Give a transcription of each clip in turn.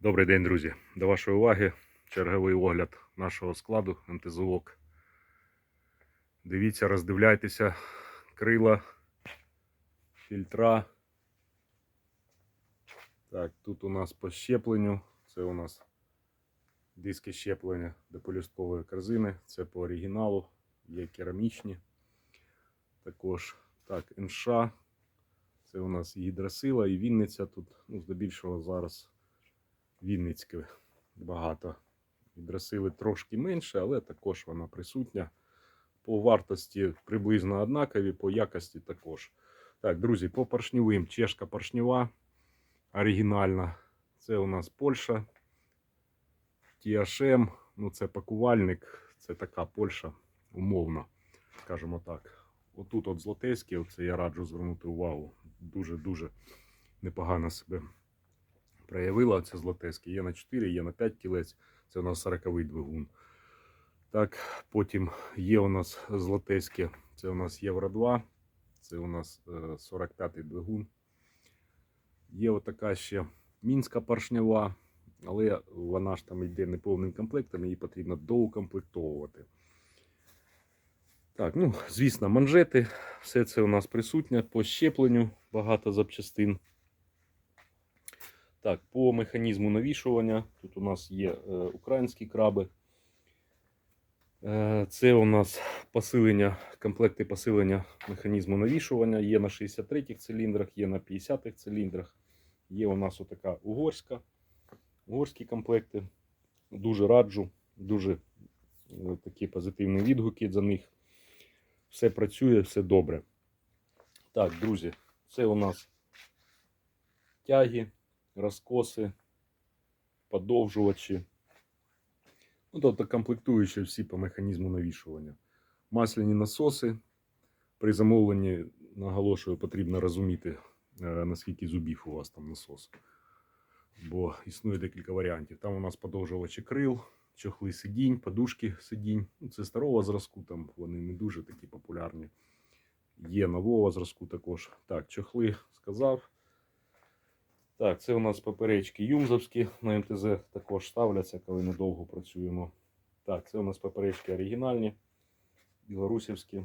Добрий день, друзі. До вашої уваги черговий огляд нашого складу МТЗОК. Дивіться, роздивляйтеся крила, фільтра. Так, тут у нас по щепленню. Це у нас диски щеплення до полюсткової корзини. Це по оригіналу, є керамічні. Також так, НШ. Це у нас гідросила, і Вінниця тут, ну, здебільшого зараз Вінницьке багато. Гідросили трошки менше, але також вона присутня. По вартості приблизно однакові, по якості також. Так, друзі, по поршньовим. Чешка поршньова оригінальна. Це у нас Польща. THM, ну це пакувальник, це така Польща умовно, скажімо так. Отут от Злотейський, оце я раджу звернути увагу. Дуже-дуже непогано себе проявила це Злотейське. Є на 4, є на 5 кілець. Це у нас 40-й двигун. Так, потім є у нас Злотейське, це у нас Євро 2, це у нас 45-й двигун. Є отака ще мінська поршнева, але вона ж там йде неповним комплектом, її потрібно доукомплектовувати. Так, ну, звісно, манжети, все це у нас присутнє по щепленню, багато запчастин. Так, по механізму навішування. Тут у нас є е, українські краби. Е, це у нас посилення, комплекти посилення механізму навішування. Є на 63 х циліндрах, є на 50 х циліндрах. Є у нас отака угорська. Угорські комплекти. Дуже раджу, дуже е, такі позитивні відгуки за них. Все працює, все добре. Так, друзі, це у нас тяги розкоси, подовжувачі. Ну, тобто комплектуючі всі по механізму навішування. Масляні насоси. При замовленні, наголошую, потрібно розуміти, е, наскільки зубів у вас там насос. Бо існує декілька варіантів. Там у нас подовжувачі крил, чохли сидінь, подушки сидінь. Ну, це старого зразку, там вони не дуже такі популярні. Є нового зразку також. Так, чохли сказав. Так, це у нас поперечки юмзовські на МТЗ також ставляться, коли ми довго працюємо. Так, це у нас поперечки оригінальні, білорусівські.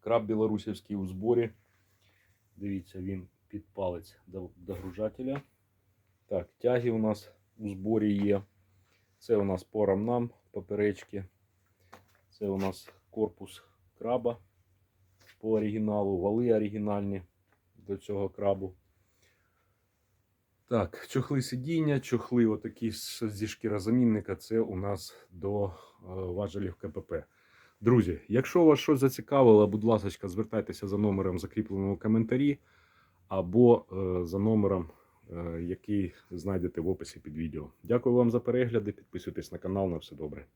Краб білорусівський у зборі. Дивіться, він під палець догружателя. Так, тяги у нас у зборі є. Це у нас по рамнам поперечки. Це у нас корпус краба по оригіналу, вали оригінальні до цього крабу. Так, чохли сидіння, чохли отакі зі шкірозамінника, це у нас до е, важелів КПП. Друзі, якщо вас щось зацікавило, будь ласка, звертайтеся за номером закріпленого в коментарі або е, за номером, е, який знайдете в описі під відео. Дякую вам за перегляди. Підписуйтесь на канал. На все добре.